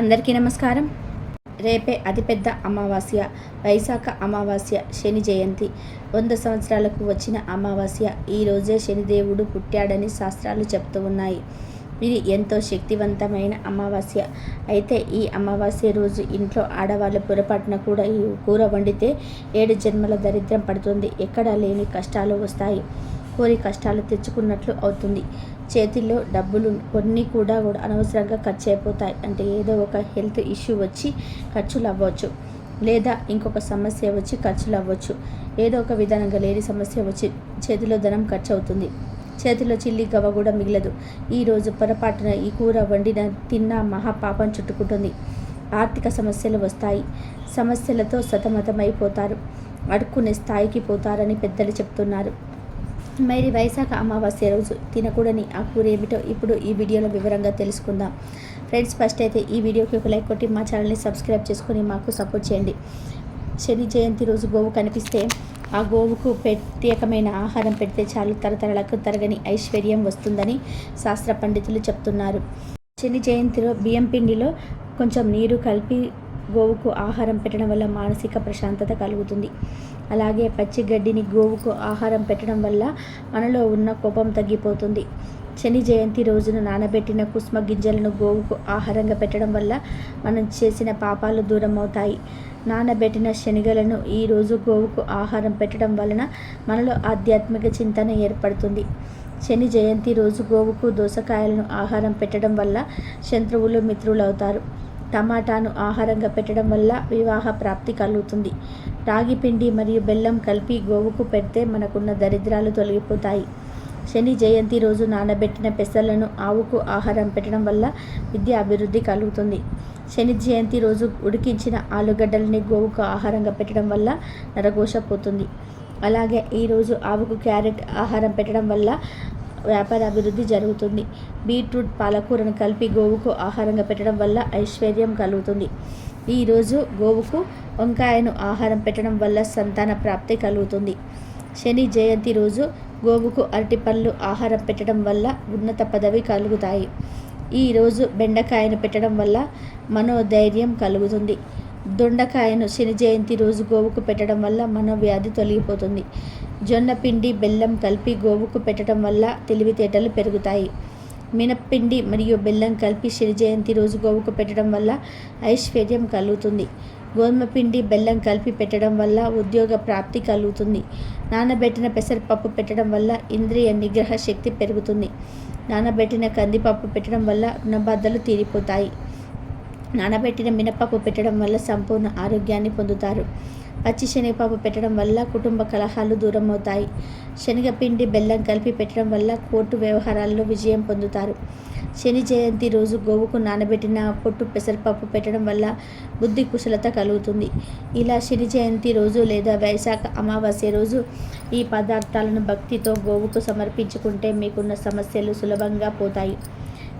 అందరికీ నమస్కారం. రేపే అతిపెద్ద అమావాస్య వైశాఖ అమావాస్య శని జయంతి. వంద సంవత్సరాలకు వచ్చిన అమావాస్య ఈ రోజే శనిదేవుడు పుట్టాడని శాస్త్రాలు చెప్తూ ఉన్నాయి. ఇది ఎంతో శక్తివంతమైన అమావాస్య. అయితే ఈ అమావాస్య రోజు ఇంట్లో ఆడవాళ్ళ పొరపాటున కూడా ఈ కూర వండితే ఏడు జన్మల దరిద్రం పడుతుంది. ఎక్కడా లేని కష్టాలు వస్తాయి. కోరి కష్టాలు తెచ్చుకున్నట్లు అవుతుంది. చేతిలో డబ్బులు కొన్ని కూడా కూడా అనవసరంగా ఖర్చు అయిపోతాయి. అంటే ఏదో ఒక హెల్త్ ఇష్యూ వచ్చి ఖర్చులు అవ్వచ్చు. లేదా ఇంకొక సమస్య వచ్చి ఖర్చులు అవ్వచ్చు. ఏదో ఒక విధానంగా లేని సమస్య వచ్చి చేతిలో ధనం ఖర్చు అవుతుంది. చేతిలో చిల్లి గవ్వ కూడా మిగలదు. ఈరోజు పొరపాటున ఈ కూర వండిన తిన్న మహాపాపం చుట్టుకుంటుంది. ఆర్థిక సమస్యలు వస్తాయి. సమస్యలతో సతమతమైపోతారు. అడుక్కునే స్థాయికి పోతారని పెద్దలు చెప్తున్నారు. మరి వైశాఖ అమావాస్య రోజు తినకూడని ఆ కూర ఏమిటో ఇప్పుడు ఈ వీడియోలో వివరంగా తెలుసుకుందాం. ఫ్రెండ్స్ ఫస్ట్ అయితే ఈ వీడియోకి ఒక లైక్ కొట్టి మా ఛానల్ని సబ్స్క్రైబ్ చేసుకొని మాకు సపోర్ట్ చేయండి. శని జయంతి రోజు గోవు కనిపిస్తే ఆ గోవుకు ప్రత్యేకమైన ఆహారం పెడితే చాలు తరతరాలకు తరగని ఐశ్వర్యం వస్తుందని శాస్త్ర పండితులు చెప్తున్నారు. శని జయంతిలో బియ్యం పిండిలో కొంచెం నీరు కలిపి గోవుకు ఆహారం పెట్టడం వల్ల మానసిక ప్రశాంతత కలుగుతుంది. అలాగే పచ్చి గడ్డిని గోవుకు ఆహారం పెట్టడం వల్ల మనలో ఉన్న కోపం తగ్గిపోతుంది. శని జయంతి రోజున నానబెట్టిన కుస్మ గింజలను గోవుకు ఆహారంగా పెట్టడం వల్ల మనం చేసిన పాపాలు దూరం అవుతాయి నానబెట్టిన శనగలను ఈరోజు గోవుకు ఆహారం పెట్టడం వలన మనలో ఆధ్యాత్మిక చింతన ఏర్పడుతుంది. శని జయంతి రోజు గోవుకు దోసకాయలను ఆహారం పెట్టడం వల్ల శత్రువులు మిత్రులవుతారు. టమాటాను ఆహారంగా పెట్టడం వల్ల వివాహ ప్రాప్తి కలుగుతుంది. రాగి పిండి మరియు బెల్లం కలిపి గోవుకు పెడితే మనకున్న దరిద్రాలు తొలగిపోతాయి. శని జయంతి రోజు నానబెట్టిన పెసలను ఆవుకు ఆహారం పెట్టడం వల్ల విద్య అభివృద్ధి కలుగుతుంది. శని జయంతి రోజు ఉడికించిన ఆలుగడ్డలని గోవుకు ఆహారంగా పెట్టడం వల్ల నరఘోష పోతుంది. అలాగే ఈరోజు ఆవుకు క్యారెట్ ఆహారం పెట్టడం వల్ల వ్యాపార అభివృద్ధి జరుగుతుంది. బీట్రూట్ పాలకూరను కలిపి గోవుకు ఆహారంగా పెట్టడం వల్ల ఐశ్వర్యం కలుగుతుంది. ఈరోజు గోవుకు వంకాయను ఆహారం పెట్టడం వల్ల సంతాన ప్రాప్తి కలుగుతుంది. శని జయంతి రోజు గోవుకు అరటిపళ్ళు ఆహారం పెట్టడం వల్ల ఉన్నత పదవి కలుగుతాయి. ఈరోజు బెండకాయను పెట్టడం వల్ల మనోధైర్యం కలుగుతుంది. దొండకాయను శని జయంతి రోజు గోవుకు పెట్టడం వల్ల మనోవ్యాధి తొలగిపోతుంది. జొన్న పిండి బెల్లం కలిపి గోవుకు పెట్టడం వల్ల తెలివితేటలు పెరుగుతాయి. మినప్పిండి మరియు బెల్లం కలిపి శని జయంతి రోజు గోవుకు పెట్టడం వల్ల ఐశ్వర్యం కలుగుతుంది. గోధుమ పిండి బెల్లం కలిపి పెట్టడం వల్ల ఉద్యోగ ప్రాప్తి కలుగుతుంది. నానబెట్టిన పెసరపప్పు పెట్టడం వల్ల ఇంద్రియ నిగ్రహ శక్తి పెరుగుతుంది. నానబెట్టిన కందిపప్పు పెట్టడం వల్ల రుణబాధలు తీరిపోతాయి. నానబెట్టిన మినపప్పు పెట్టడం వల్ల సంపూర్ణ ఆరోగ్యాన్ని పొందుతారు. పచ్చి శనగపప్పు పెట్టడం వల్ల కుటుంబ కలహాలు దూరం అవుతాయి శనగపిండి బెల్లం కలిపి పెట్టడం వల్ల కోర్టు వ్యవహారాల్లో విజయం పొందుతారు. శని జయంతి రోజు గోవుకు నానబెట్టిన పొట్టు పెసరపప్పు పెట్టడం వల్ల బుద్ధి కుశలత కలుగుతుంది. ఇలా శని జయంతి రోజు లేదా వైశాఖ అమావాస్య రోజు ఈ పదార్థాలను భక్తితో గోవుకు సమర్పించుకుంటే మీకున్న సమస్యలు సులభంగా పోతాయి.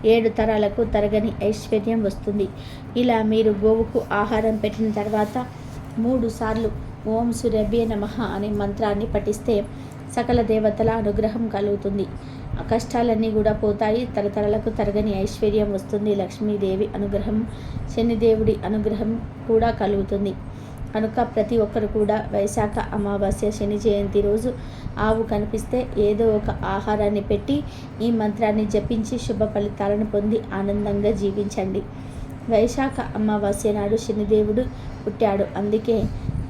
ఏడు తరాలకు తరగని ఐశ్వర్యం వస్తుంది. ఇలా మీరు గోవుకు ఆహారం పెట్టిన తర్వాత మూడు సార్లు ఓం సురభ్య నమ అనే మంత్రాన్ని పఠిస్తే సకల దేవతల అనుగ్రహం కలుగుతుంది. కష్టాలన్నీ కూడా పోతాయి. తరతరాలకు తరగని ఐశ్వర్యం వస్తుంది. లక్ష్మీదేవి అనుగ్రహం శనిదేవుడి అనుగ్రహం కూడా కలుగుతుంది. కనుక ప్రతి ఒక్కరు కూడా వైశాఖ అమావాస్య శని జయంతి రోజు ఆవు కనిపిస్తే ఏదో ఒక ఆహారాన్ని పెట్టి ఈ మంత్రాన్ని జపించి శుభ ఫలితాలను పొంది ఆనందంగా జీవించండి. వైశాఖ అమావాస్య నాడు శనిదేవుడు పుట్టాడు. అందుకే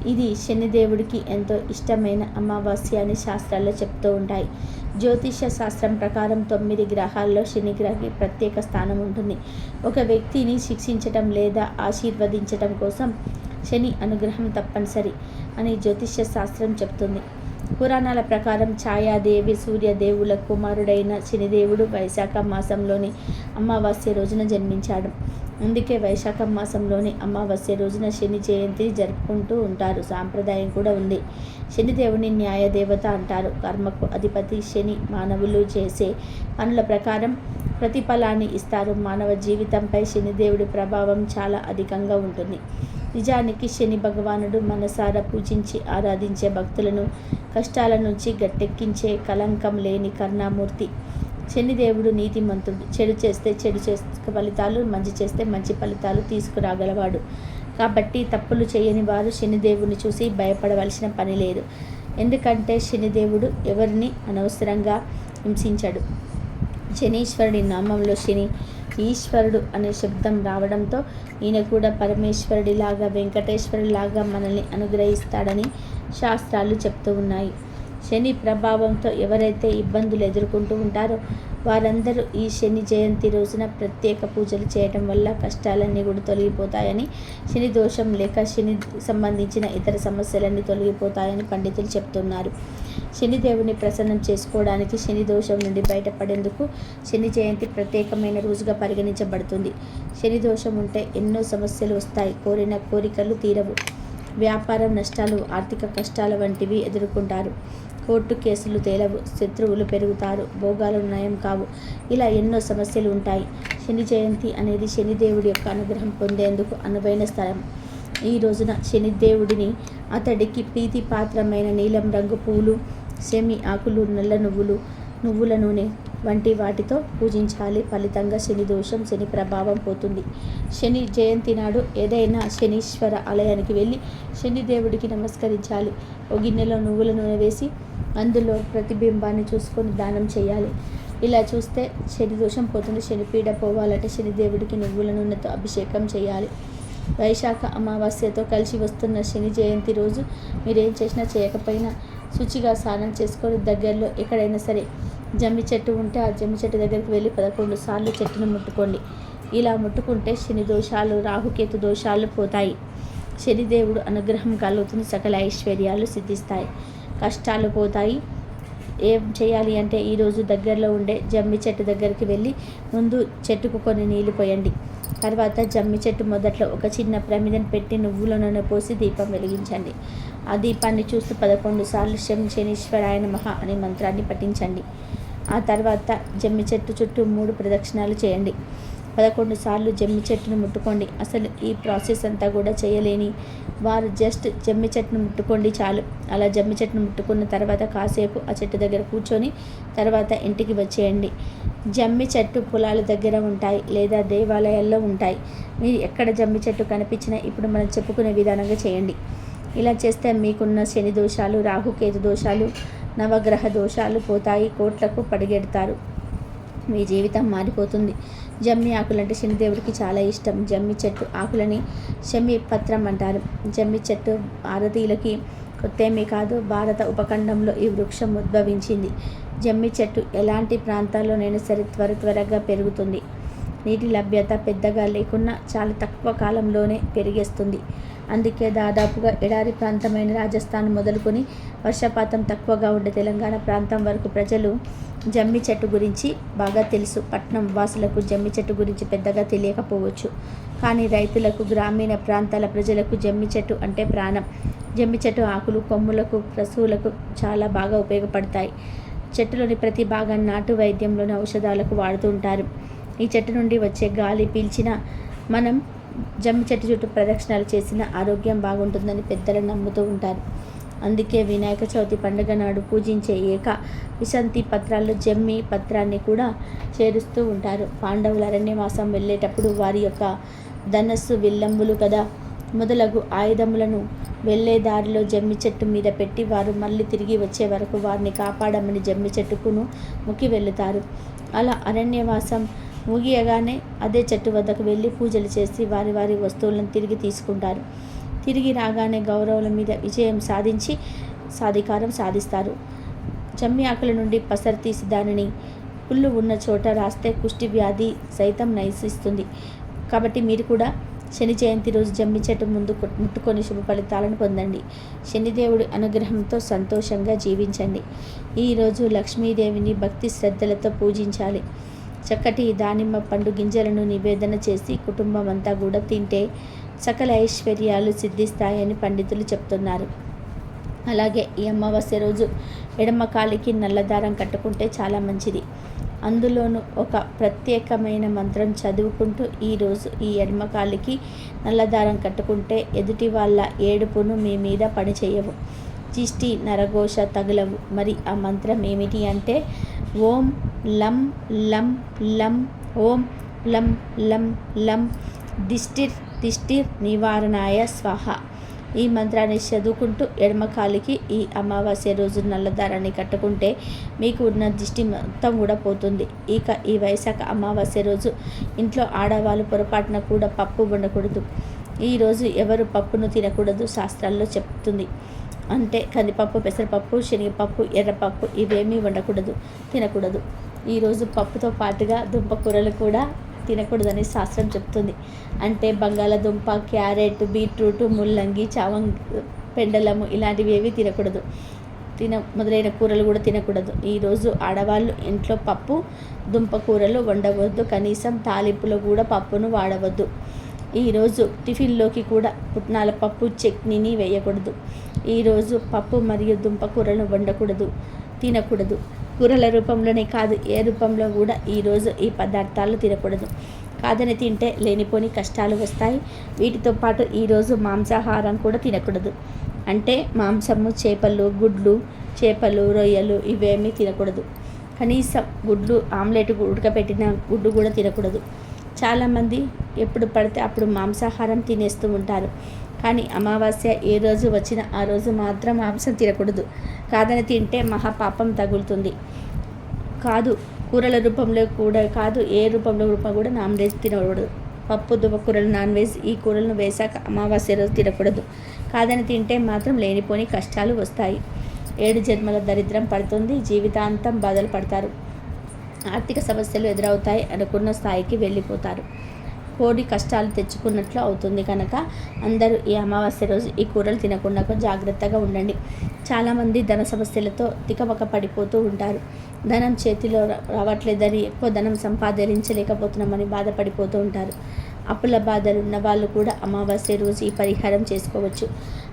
ఇది శనిదేవుడికి ఎంతో ఇష్టమైన అమావాస్య అని శాస్త్రాల్లో చెప్తూ ఉంటాయి. జ్యోతిష శాస్త్రం ప్రకారం తొమ్మిది గ్రహాల్లో శని గ్రహకి ప్రత్యేక స్థానం ఉంటుంది. ఒక వ్యక్తిని శిక్షించటం లేదా ఆశీర్వదించటం కోసం శని అనుగ్రహం తప్పనిసరి అని జ్యోతిష్య శాస్త్రం చెప్తుంది. పురాణాల ప్రకారం ఛాయాదేవి సూర్యదేవుల కుమారుడైన శనిదేవుడు వైశాఖ మాసంలోని అమావాస్య రోజున జన్మించాడు. అందుకే వైశాఖ మాసంలోని అమావాస్య రోజున శని జయంతి జరుపుకుంటూ ఉంటారు. సాంప్రదాయం కూడా ఉంది. శనిదేవుని న్యాయదేవత అంటారు. కర్మకు అధిపతి శని మానవులు చేసే పనుల ప్రకారం ప్రతిఫలాన్ని ఇస్తారు. మానవ జీవితంపై శనిదేవుడి ప్రభావం చాలా అధికంగా ఉంటుంది. నిజానికి శని భగవానుడు మనసారా పూజించి ఆరాధించే భక్తులను కష్టాల నుంచి గట్టెక్కించే కలంకం లేని కరుణామూర్తి. శనిదేవుడు నీతిమంతుడు. చెడు చేస్తే చెడు చేసే ఫలితాలు మంచి చేస్తే మంచి ఫలితాలు తీసుకురాగలవాడు. కాబట్టి తప్పులు చేయని వారు శనిదేవుని చూసి భయపడవలసిన పని లేదు. ఎందుకంటే శనిదేవుడు ఎవరిని అనవసరంగా హింసించడు. శనీశ్వరుడి నామంలో శని ఈశ్వరుడు అనే శబ్దం రావడంతో ఈయన కూడా పరమేశ్వరుడిలాగా వెంకటేశ్వరుడిలాగా మనల్ని అనుగ్రహిస్తాడని శాస్త్రాలు చెప్తూ ఉన్నాయి. శని ప్రభావంతో ఎవరైతే ఇబ్బందులు ఎదుర్కొంటూ ఉంటారో వారందరూ ఈ శని జయంతి రోజున ప్రత్యేక పూజలు చేయటం వల్ల కష్టాలన్నీ కూడా తొలగిపోతాయని శని దోషం లేక శని సంబంధించిన ఇతర సమస్యలన్నీ తొలగిపోతాయని పండితులు చెప్తున్నారు. శనిదేవుని ప్రసన్నం చేసుకోవడానికి శని దోషం నుండి బయటపడేందుకు శని జయంతి ప్రత్యేకమైన రోజుగా పరిగణించబడుతుంది. శని దోషం ఉంటే ఎన్నో సమస్యలు వస్తాయి. కోరిన కోరికలు తీరవు. వ్యాపారం నష్టాలు ఆర్థిక కష్టాలు వంటివి ఎదుర్కొంటారు. కోర్టు కేసులు తేలవు శత్రువులు పెరుగుతారు భోగాలు నయం కావు. ఇలా ఎన్నో సమస్యలు ఉంటాయి. శని జయంతి అనేది శనిదేవుడి యొక్క అనుగ్రహం పొందేందుకు అనువైన స్థలం. ఈ రోజున శనిదేవుడిని అతడికి ప్రీతిపాత్రమైన నీలం రంగు పూలు సెమి ఆకులు నల్ల నువ్వులు నువ్వుల నూనె వంటి వాటితో పూజించాలి. ఫలితంగా శని దోషం శని ప్రభావం పోతుంది. శని జయంతి నాడు ఏదైనా శనీశ్వర ఆలయానికి వెళ్ళి శనిదేవుడికి నమస్కరించాలి. ఓ గిన్నెలో నువ్వుల నూనె వేసి అందులో ప్రతిబింబాన్ని చూసుకొని దానం చేయాలి. ఇలా చూస్తే శని దోషం పోతుంది. శనిపీడ పోవాలంటే శనిదేవుడికి నువ్వుల నూనెతో అభిషేకం చేయాలి. వైశాఖ అమావాస్యతో కలిసి వస్తున్న శని జయంతి రోజు మీరేం చేసినా చేయకపోయినా శుచిగా స్నానం చేసుకొని దగ్గరలో ఎక్కడైనా సరే జమ్మి చెట్టు ఉంటే ఆ జమ్మి చెట్టు దగ్గరికి వెళ్ళి పదకొండు సార్లు చెట్టును ముట్టుకోండి. ఇలా ముట్టుకుంటే శని దోషాలు రాహుకేతు దోషాలు పోతాయి. శనిదేవుడు అనుగ్రహం కలుగుతుంది సకల ఐశ్వర్యాలు సిద్ధిస్తాయి. కష్టాలు పోతాయి. ఏం చేయాలి అంటే ఈరోజు దగ్గరలో ఉండే జమ్మి చెట్టు దగ్గరికి వెళ్ళి ముందు చెట్టుకు కొన్ని నీళ్ళు పోయండి. తర్వాత జమ్మి చెట్టు మొదట్లో ఒక చిన్న ప్రమిదను పెట్టి నువ్వుల నూనె పోసి దీపం వెలిగించండి. ఆ దీపాన్ని చూస్తూ పదకొండు సార్లు శం శనీశ్వరాయన మహా అనే మంత్రాన్ని పఠించండి. ఆ తర్వాత జమ్మి చెట్టు చుట్టూ మూడు ప్రదక్షిణాలు చేయండి. పదకొండు సార్లు జమ్మి చెట్టును ముట్టుకోండి. అసలు ఈ ప్రాసెస్ అంతా కూడా చేయలేని వారు జస్ట్ జమ్మి చెట్టును ముట్టుకోండి చాలు. అలా జమ్మి చెట్టును ముట్టుకున్న తర్వాత కాసేపు ఆ చెట్టు దగ్గర కూర్చొని తర్వాత ఇంటికి వచ్చేయండి. జమ్మి చెట్టు పొలాల దగ్గర ఉంటాయి లేదా దేవాలయాల్లో ఉంటాయి. మీరు ఎక్కడ జమ్మి చెట్టు కనిపించినా ఇప్పుడు మనం చెప్పుకునే విధానంగా చేయండి. ఇలా చేస్తే మీకున్న శని దోషాలు రాహుకేతు దోషాలు నవగ్రహ దోషాలు పోతాయి కోట్లకు పడిగెడతారు. మీ జీవితం మారిపోతుంది. జమ్మి ఆకులు అంటే శనిదేవుడికి చాలా ఇష్టం. జమ్మి చెట్టు ఆకులని శమి పత్రం అంటారు. జమ్మి చెట్టు భారతీయులకి కొత్తేమీ కాదు. భారత ఉపఖండంలో ఈ వృక్షం ఉద్భవించింది. జమ్మి చెట్టు ఎలాంటి ప్రాంతాల్లోనైనా సరే త్వర త్వరగా పెరుగుతుంది. నీటి లభ్యత పెద్దగా లేకున్నా చాలా తక్కువ కాలంలోనే పెరిగేస్తుంది. అందుకే దాదాపుగా ఎడారి ప్రాంతమైన రాజస్థాన్ మొదలుకొని వర్షపాతం తక్కువగా ఉండే తెలంగాణ ప్రాంతం వరకు ప్రజలు జమ్మి చెట్టు గురించి బాగా తెలుసు. పట్నం వాసులకు జమ్మి చెట్టు గురించి పెద్దగా తెలియకపోవచ్చు. కానీ రైతులకు గ్రామీణ ప్రాంతాల ప్రజలకు జమ్మి చెట్టు అంటే ప్రాణం. జమ్మి చెట్టు ఆకులు కొమ్ములకు పశువులకు చాలా బాగా ఉపయోగపడతాయి. చెట్టులోని ప్రతి భాగాన్ని నాటు వైద్యంలోని ఔషధాలకు వాడుతూ ఉంటారు. ఈ చెట్టు నుండి వచ్చే గాలి పీల్చిన మనం జమ్మి చెట్టు చుట్టూ ప్రదక్షిణాలు చేసిన ఆరోగ్యం బాగుంటుందని పెద్దలు నమ్ముతూ ఉంటారు. అందుకే వినాయక చవితి పండుగ నాడు పూజించే ఏక విశంతి పత్రాల్లో జమ్మి పత్రాన్ని కూడా చేరుస్తూ ఉంటారు. పాండవుల అరణ్యవాసం వెళ్ళేటప్పుడు వారి యొక్క ధనస్సు విల్లంబులు కదా. మొదలగు ఆయుధములను వెళ్ళే దారిలో జమ్మి చెట్టు మీద పెట్టి వారు మళ్ళీ తిరిగి వచ్చే వరకు వారిని కాపాడమని జమ్మి చెట్టుకును ముక్కి వెళుతారు అలా అరణ్యవాసం ముగియగానే అదే చెట్టు వద్దకు వెళ్ళి పూజలు చేసి వారి వారి వస్తువులను తిరిగి తీసుకుంటారు. తిరిగి రాగానే గౌరవుల మీద విజయం సాధించి సాధికారం సాధిస్తారు. జమ్మి ఆకుల నుండి పసరు తీసి దానిని పుల్లు ఉన్న చోట రాస్తే కుష్టి వ్యాధి సైతం నశిస్తుంది. కాబట్టి మీరు కూడా శని జయంతి రోజు జమ్మి చెట్టు ముందు ముట్టుకొని శుభ ఫలితాలను పొందండి. శనిదేవుడి అనుగ్రహంతో సంతోషంగా జీవించండి. ఈరోజు లక్ష్మీదేవిని భక్తి శ్రద్ధలతో పూజించాలి. చక్కటి దానిమ్మ పండు గింజలను నివేదన చేసి కుటుంబం అంతా కూడా తింటే సకల ఐశ్వర్యాలు సిద్ధిస్తాయని పండితులు చెప్తున్నారు. అలాగే ఈ అమావాస్య రోజు ఎడమ కాలికి నల్లదారం కట్టుకుంటే చాలా మంచిది. అందులోనూ ఒక ప్రత్యేకమైన మంత్రం చదువుకుంటూ ఈరోజు ఈ ఎడమ కాలికి నల్లదారం కట్టుకుంటే ఎదుటి వాళ్ళ ఏడుపును మీ మీద పని చేయవు. నరఘోష తగులవు. మరి ఆ మంత్రం ఏమిటి అంటే ఓం లం లం లం ఓం లం లం లం. దిష్టిర్ దిష్టిర్ నివారణాయ స్వాహ. ఈ మంత్రాన్ని చదువుకుంటూ ఎడమకాలికి ఈ అమావాస్య రోజు నల్లదారాన్ని కట్టుకుంటే మీకు ఉన్న దిష్టి మొత్తం కూడా పోతుంది. ఇక ఈ వైశాఖ అమావాస్య రోజు ఇంట్లో ఆడవాళ్ళు పొరపాటున కూడా పప్పు ఉండకూడదు ఈరోజు ఎవరు పప్పును తినకూడదు శాస్త్రాల్లో చెప్తుంది. అంటే కందిపప్పు పెసరపప్పు శనగపప్పు ఎర్రపప్పు ఇవేమీ వండకూడదు తినకూడదు. ఈరోజు పప్పుతో పాటుగా దుంప కూరలు కూడా తినకూడదని శాస్త్రం చెప్తుంది. అంటే బంగాళదుంప క్యారెట్ బీట్రూట్ ముల్లంగి చావంగ్ పెండలము ఇలాంటివి ఏవి తినకూడదు. తిన మొదలైన కూరలు కూడా తినకూడదు. ఈరోజు ఆడవాళ్ళు ఇంట్లో పప్పు దుంప కూరలు వండవద్దు. కనీసం తాలింపులో కూడా పప్పును వాడవద్దు. ఈరోజు టిఫిన్లోకి కూడా పుట్నాల పప్పు చట్నీని వేయకూడదు. ఈరోజు పప్పు మరియు దుంప కూరలు వండకూడదు తినకూడదు. కూరల రూపంలోనే కాదు ఏ రూపంలో కూడా ఈరోజు ఈ పదార్థాలు తినకూడదు. కాదని తింటే లేనిపోని కష్టాలు వస్తాయి. వీటితో పాటు ఈరోజు మాంసాహారం కూడా తినకూడదు. అంటే మాంసము చేపలు గుడ్లు చేపలు రొయ్యలు ఇవేమీ తినకూడదు. కనీసం గుడ్లు ఆమ్లెట్ ఉడకపెట్టిన గుడ్డు కూడా తినకూడదు. చాలామంది ఎప్పుడు పడితే అప్పుడు మాంసాహారం తినేస్తూ ఉంటారు. కానీ అమావాస్య ఏ రోజు వచ్చినా ఆ రోజు మాత్రం మాంసం తినకూడదు. కాదని తింటే మహాపాపం తగులుతుంది. కాదు కూరల రూపంలో కూడా కాదు ఏ రూపంలో రూపం కూడా నాన్ వెజ్ తినకూడదు. పప్పు దువ్వ కూరలు నాన్ వెజ్ ఈ కూరలను వేశాక అమావాస్య రోజు తినకూడదు. కాదని తింటే మాత్రం లేనిపోని కష్టాలు వస్తాయి. ఏడు జన్మల దరిద్రం పడుతుంది జీవితాంతం బాధలు పడతారు. ఆర్థిక సమస్యలు ఎదురవుతాయి అనుకున్న స్థాయికి వెళ్ళిపోతారు. కోడి కష్టాలు తెచ్చుకున్నట్లు అవుతుంది కనుక అందరూ ఈ అమావాస్య రోజు ఈ కూరలు తినకుండా జాగ్రత్తగా ఉండండి. చాలామంది ధన సమస్యలతో తికమక పడిపోతూ ఉంటారు. ధనం చేతిలో రావట్లేదని ఎక్కువ ధనం సంపాదించలేకపోతున్నామని బాధపడిపోతూ ఉంటారు. అప్పుల బాధలు ఉన్న వాళ్ళు కూడా అమావాస్య రోజు ఈ పరిహారం చేసుకోవచ్చు.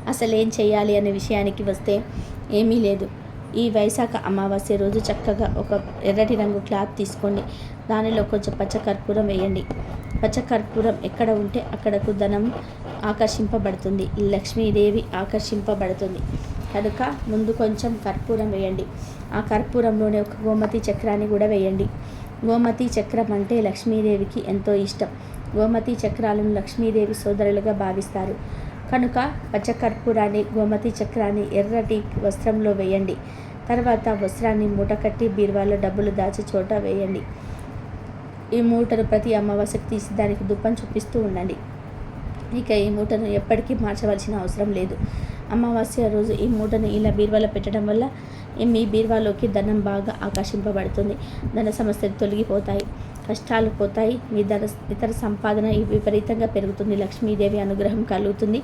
అసలు ఏం చేయాలి అనే విషయానికి వస్తే ఏమీ లేదు. ఈ వైశాఖ అమావాస్య రోజు చక్కగా ఒక ఎర్రటి రంగు క్లాత్ తీసుకోండి. దానిలో కొంచెం పచ్చకర్పూరం వేయండి. పచ్చకర్పూరం ఎక్కడ ఉంటే అక్కడకు ధనం ఆకర్షింపబడుతుంది. లక్ష్మీదేవి ఆకర్షింపబడుతుంది. కనుక ముందు కొంచెం కర్పూరం వేయండి. ఆ కర్పూరంలోనే ఒక గోమతి చక్రాన్ని కూడా వేయండి. గోమతి చక్రం అంటే లక్ష్మీదేవికి ఎంతో ఇష్టం. గోమతి చక్రాలను లక్ష్మీదేవి సోదరులుగా భావిస్తారు. కనుక పచ్చకర్పూరాన్ని గోమతి చక్రాన్ని ఎర్రటి వస్త్రంలో వేయండి. తర్వాత వస్త్రాన్ని మూటకట్టి బీరువాలో డబ్బులు దాచి చోట వేయండి. ఈ మూటను ప్రతి అమావాస్యకు తీసి దానికి దుప్పం చూపిస్తూ ఉండండి. ఇక ఈ మూటను ఎప్పటికీ మార్చవలసిన అవసరం లేదు. అమావాస్య రోజు ఈ మూటను ఇలా బీరువాలో పెట్టడం వల్ల మీ బీరువాలోకి ధనం బాగా ఆకర్షింపబడుతుంది. ధన సమస్యలు తొలగిపోతాయి. కష్టాలు పోతాయి. మీ ధన ఇతర సంపాదన విపరీతంగా పెరుగుతుంది. లక్ష్మీదేవి అనుగ్రహం కలుగుతుంది.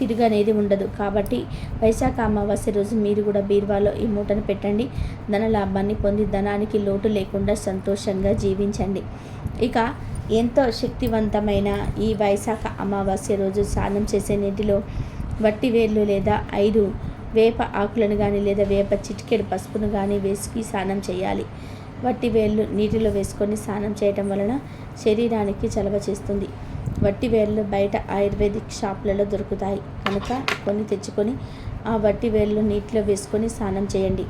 తిరుగు అనేది ఉండదు. కాబట్టి వైశాఖ అమావాస్య రోజు మీరు కూడా బీరువాలో ఈ మూటను పెట్టండి. ధన లాభాన్ని పొంది ధనానికి లోటు లేకుండా సంతోషంగా జీవించండి. ఇక ఎంతో శక్తివంతమైన ఈ వైశాఖ అమావాస్య రోజు స్నానం చేసే నీటిలో వట్టి వేర్లు లేదా ఐదు వేప ఆకులను కానీ లేదా వేప చిటికెడు పసుపును కానీ వేసుకి స్నానం చేయాలి. వట్టి వేళ్ళు నీటిలో వేసుకొని స్నానం చేయటం వలన శరీరానికి చలవ చేస్తుంది. వట్టి వేళ్ళు బయట ఆయుర్వేదిక్ షాపులలో దొరుకుతాయి. కనుక కొన్ని తెచ్చుకొని ఆ వట్టి వేళ్ళు నీటిలో వేసుకొని స్నానం చేయండి.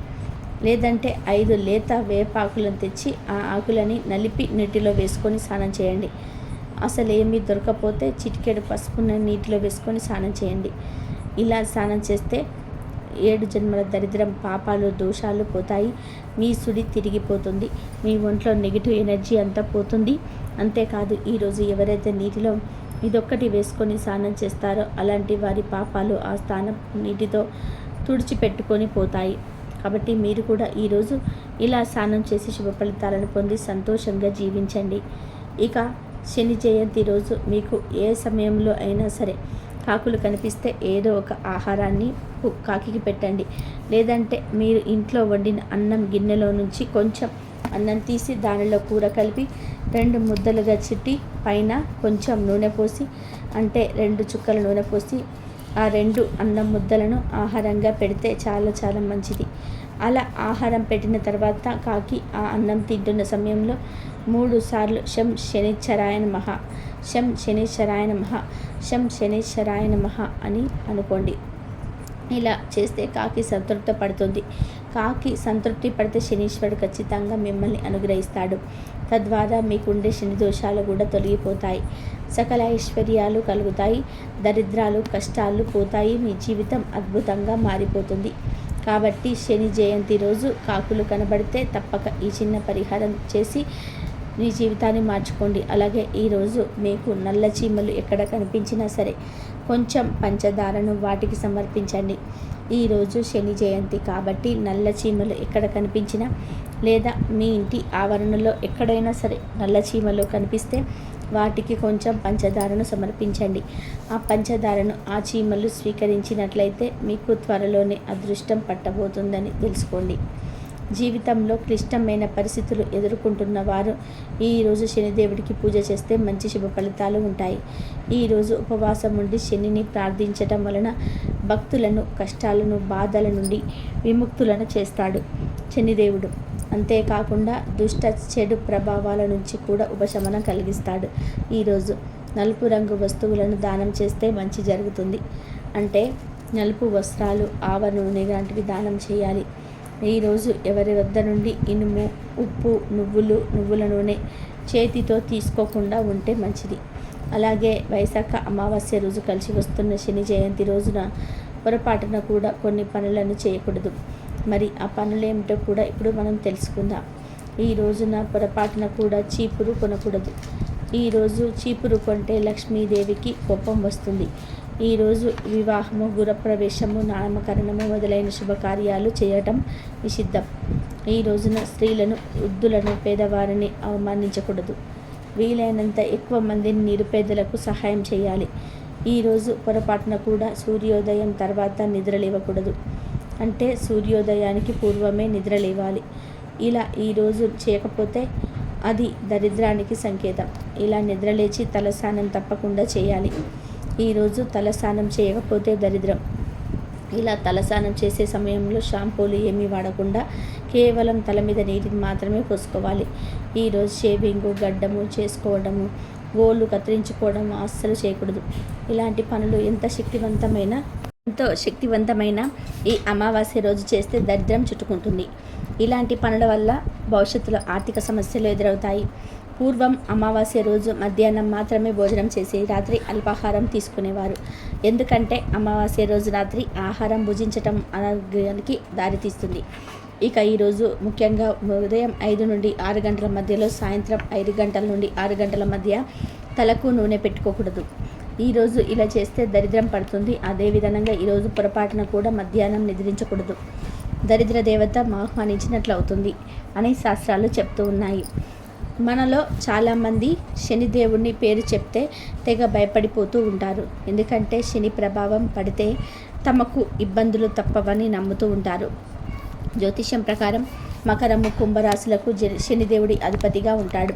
లేదంటే ఐదు లేత వేపాకులను తెచ్చి ఆ ఆకులని నలిపి నీటిలో వేసుకొని స్నానం చేయండి. అసలు ఏమీ దొరకపోతే చిటికెడు పసుపుని నీటిలో వేసుకొని స్నానం చేయండి. ఇలా స్నానం చేస్తే ఏడు జన్మల దరిద్రం పాపాలు దోషాలు పోతాయి. మీ సుడి తిరిగిపోతుంది. మీ ఒంట్లో నెగిటివ్ ఎనర్జీ అంతా పోతుంది. అంతేకాదు ఈరోజు ఎవరైతే నీటిలో ఇదొక్కటి వేసుకొని స్నానం చేస్తారో అలాంటి వారి పాపాలు ఆ స్థానం నీటితో తుడిచిపెట్టుకొని పోతాయి. కాబట్టి మీరు కూడా ఈరోజు ఇలా స్నానం చేసి శుభ ఫలితాలను పొంది సంతోషంగా జీవించండి. ఇక శని జయంతి రోజు మీకు ఏ సమయంలో అయినా సరే కాకులు కనిపిస్తే ఏదో ఒక ఆహారాన్ని కాకికి పెట్టండి. లేదంటే మీరు ఇంట్లో వండిన అన్నం గిన్నెలో నుంచి కొంచెం అన్నం తీసి దానిలో కూర కలిపి రెండు ముద్దలుగా చిట్టి పైన కొంచెం నూనె పోసి అంటే రెండు చుక్కల నూనె పోసి ఆ రెండు అన్నం ముద్దలను ఆహారంగా పెడితే చాలా చాలా మంచిది. అలా ఆహారం పెట్టిన తర్వాత కాకి ఆ అన్నం తింటున్న సమయంలో మూడు సార్లు శం శనిశ్చరాయన మహా. శం శనీశ్వరాయ మహా శం శనీశ్వరాయ మహా అని అనుకోండి. ఇలా చేస్తే కాకి సంతృప్త పడుతుంది. కాకి సంతృప్తి పడితే శనీశ్వరుడు ఖచ్చితంగా మిమ్మల్ని అనుగ్రహిస్తాడు. తద్వారా మీకుండే శని దోషాలు కూడా తొలగిపోతాయి. సకల ఐశ్వర్యాలు కలుగుతాయి. దరిద్రాలు కష్టాలు పోతాయి. మీ జీవితం అద్భుతంగా మారిపోతుంది. కాబట్టి శని జయంతి రోజు కాకులు కనబడితే తప్పక ఈ చిన్న పరిహారం చేసి మీ జీవితాన్ని మార్చుకోండి. అలాగే ఈరోజు మీకు నల్ల చీమలు ఎక్కడ కనిపించినా సరే కొంచెం పంచదారను వాటికి సమర్పించండి. ఈరోజు శని జయంతి కాబట్టి నల్ల చీమలు ఎక్కడ కనిపించినా లేదా మీ ఇంటి ఆవరణలో ఎక్కడైనా సరే నల్ల చీమలు కనిపిస్తే వాటికి కొంచెం పంచదారను సమర్పించండి. ఆ పంచదారను ఆ చీమలు స్వీకరించినట్లయితే మీకు త్వరలోనే అదృష్టం పట్టబోతుందని తెలుసుకోండి. జీవితంలో క్లిష్టమైన పరిస్థితులు ఎదుర్కొంటున్న వారు ఈరోజు శనిదేవుడికి పూజ చేస్తే మంచి శుభ ఫలితాలు ఉంటాయి. ఈరోజు ఉపవాసం ఉండి శనిని ప్రార్థించటం వలన భక్తులను కష్టాలను బాధల నుండి విముక్తులను చేస్తాడు శనిదేవుడు. అంతేకాకుండా దుష్ట చెడు ప్రభావాల నుంచి కూడా ఉపశమనం కలిగిస్తాడు. ఈరోజు నలుపు రంగు వస్తువులను దానం చేస్తే మంచి జరుగుతుంది. అంటే నలుపు వస్త్రాలు ఆవ నూనె లాంటివి దానం చేయాలి. ఈరోజు ఎవరి వద్ద నుండి ఇనుము ఉప్పు నువ్వులు నువ్వుల నూనె చేతితో తీసుకోకుండా ఉంటే మంచిది. అలాగే వైశాఖ అమావాస్య రోజు కలిసి వస్తున్న శని జయంతి రోజున పొరపాటున కూడా కొన్ని పనులను చేయకూడదు. మరి ఆ పనులేమిటో కూడా ఇప్పుడు మనం తెలుసుకుందాం. ఈ రోజున పొరపాటున కూడా చీపురు కొనకూడదు. ఈరోజు చీపురు కొంటే లక్ష్మీదేవికి కోపం వస్తుంది. ఈరోజు వివాహము గురప్రవేశము నామకరణము మొదలైన శుభకార్యాలు చేయటం నిషిద్ధం. ఈ రోజున స్త్రీలను వృద్ధులను పేదవారిని అవమానించకూడదు. వీలైనంత ఎక్కువ మందిని నిరుపేదలకు సహాయం చేయాలి. ఈరోజు పొరపాటున కూడా సూర్యోదయం తర్వాత నిద్రలేవకూడదు అంటే సూర్యోదయానికి పూర్వమే నిద్ర లేవాలి. ఇలా ఈరోజు చేయకపోతే అది దరిద్రానికి సంకేతం. ఇలా నిద్రలేచి తలస్నానం తప్పకుండా చేయాలి. ఈరోజు తలస్నానం చేయకపోతే దరిద్రం. ఇలా తలస్నానం చేసే సమయంలో షాంపూలు ఏమీ వాడకుండా కేవలం తల మీద నీటిని మాత్రమే పోసుకోవాలి. ఈరోజు షేవింగు గడ్డము చేసుకోవడము గోళ్ళు కత్తిరించుకోవడం అస్సలు చేయకూడదు. ఇలాంటి పనులు ఎంత శక్తివంతమైన ఎంతో శక్తివంతమైన ఈ అమావాస్య రోజు చేస్తే దరిద్రం చుట్టుకుంటుంది. ఇలాంటి పనుల వల్ల భవిష్యత్తులో ఆర్థిక సమస్యలు ఎదురవుతాయి. పూర్వం అమావాస్య రోజు మధ్యాహ్నం మాత్రమే భోజనం చేసి రాత్రి అల్పాహారం తీసుకునేవారు. ఎందుకంటే అమావాస్య రోజు రాత్రి ఆహారం భుజించటం అనారోగ్యానికి దారితీస్తుంది. ఇక ఈరోజు ముఖ్యంగా ఉదయం ఐదు నుండి ఆరు గంటల మధ్యలో సాయంత్రం ఐదు గంటల నుండి ఆరు గంటల మధ్య తలకు నూనె పెట్టుకోకూడదు. ఈరోజు ఇలా చేస్తే దరిద్రం పడుతుంది. అదేవిధంగా ఈరోజు పొరపాటున కూడా మధ్యాహ్నం నిద్రించకూడదు. దరిద్ర దేవత ఆహ్వానించినట్లు అవుతుంది అని శాస్త్రాలు చెప్తూ ఉన్నాయి. మనలో చాలామంది శనిదేవుడిని పేరు చెప్తే తెగ భయపడిపోతూ ఉంటారు. ఎందుకంటే శని ప్రభావం పడితే తమకు ఇబ్బందులు తప్పవని నమ్ముతూ ఉంటారు. జ్యోతిష్యం ప్రకారం మకరము కుంభరాశులకు శనిదేవుడి అధిపతిగా ఉంటాడు.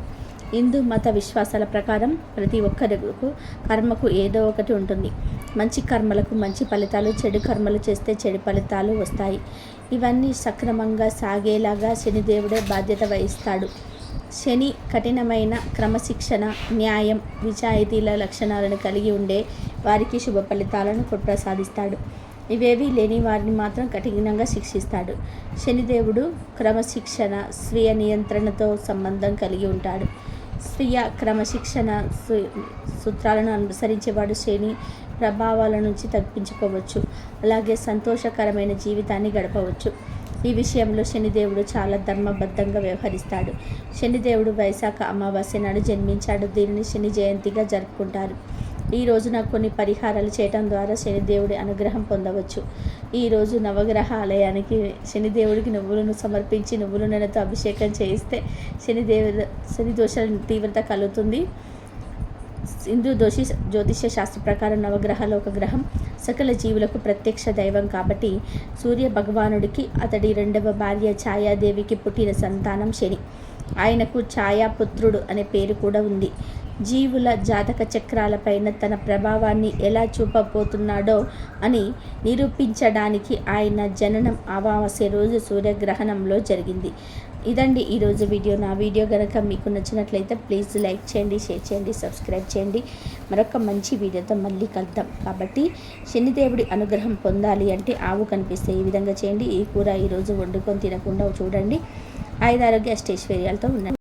హిందూ మత విశ్వాసాల ప్రకారం ప్రతి ఒక్కరికి కర్మకు ఏదో ఒకటి ఉంటుంది. మంచి కర్మలకు మంచి ఫలితాలు చెడు కర్మలు చేస్తే చెడు ఫలితాలు వస్తాయి. ఇవన్నీ సక్రమంగా సాగేలాగా శనిదేవుడే బాధ్యత వహిస్తాడు. శని కఠినమైన క్రమశిక్షణ న్యాయం విజాయితీల లక్షణాలను కలిగి ఉండే వారికి శుభ ఫలితాలను ప్రసాదిస్తాడు ఇవేవీ లేని వారిని మాత్రం కఠినంగా శిక్షిస్తాడు. శనిదేవుడు క్రమశిక్షణ స్వీయ నియంత్రణతో సంబంధం కలిగి ఉంటాడు. స్వీయ క్రమశిక్షణ సూత్రాలను అనుసరించేవాడు శని ప్రభావాల నుంచి తప్పించుకోవచ్చు. అలాగే సంతోషకరమైన జీవితాన్ని గడపవచ్చు. ఈ విషయంలో శనిదేవుడు చాలా ధర్మబద్ధంగా వ్యవహరిస్తాడు. శనిదేవుడు వైశాఖ అమావాస్య నాడు జన్మించాడు. దీనిని శని జయంతిగా జరుపుకుంటారు. ఈ రోజున కొన్ని పరిహారాలు చేయటం ద్వారా శనిదేవుడి అనుగ్రహం పొందవచ్చు. ఈరోజు నవగ్రహ ఆలయానికి శనిదేవుడికి నువ్వులను సమర్పించి నువ్వుల నూనెతో అభిషేకం చేయిస్తే శనిదేవ శని దోష తీవ్రత కలుగుతుంది. హిందూ దోషి జ్యోతిష్య శాస్త్ర ప్రకారం నవగ్రహాలు ఒక గ్రహం సకల జీవులకు ప్రత్యక్ష దైవం కాబట్టి సూర్య భగవానుడికి అతడి రెండవ భార్య ఛాయాదేవికి పుట్టిన సంతానం శని. ఆయనకు ఛాయాపుత్రుడు అనే పేరు కూడా ఉంది. జీవుల జాతక చక్రాలపైన తన ప్రభావాన్ని ఎలా చూపబోతున్నాడో అని నిరూపించడానికి ఆయన జననం అమావాస్య రోజు సూర్యగ్రహణంలో జరిగింది. ఇదండి ఈరోజు వీడియో. నా వీడియో కనుక మీకు నచ్చినట్లయితే ప్లీజ్ లైక్ చేయండి షేర్ చేయండి సబ్స్క్రైబ్ చేయండి. మరొక మంచి వీడియోతో మళ్ళీ కలుద్దాం. కాబట్టి శనిదేవుడి అనుగ్రహం పొందాలి అంటే ఆవు కనిపిస్తే ఈ విధంగా చేయండి. ఈ కూర ఈరోజు వండుకొని తినకుండా చూడండి. ఐదారోగ్య అష్టైశ్వర్యాలతో ఉండండి.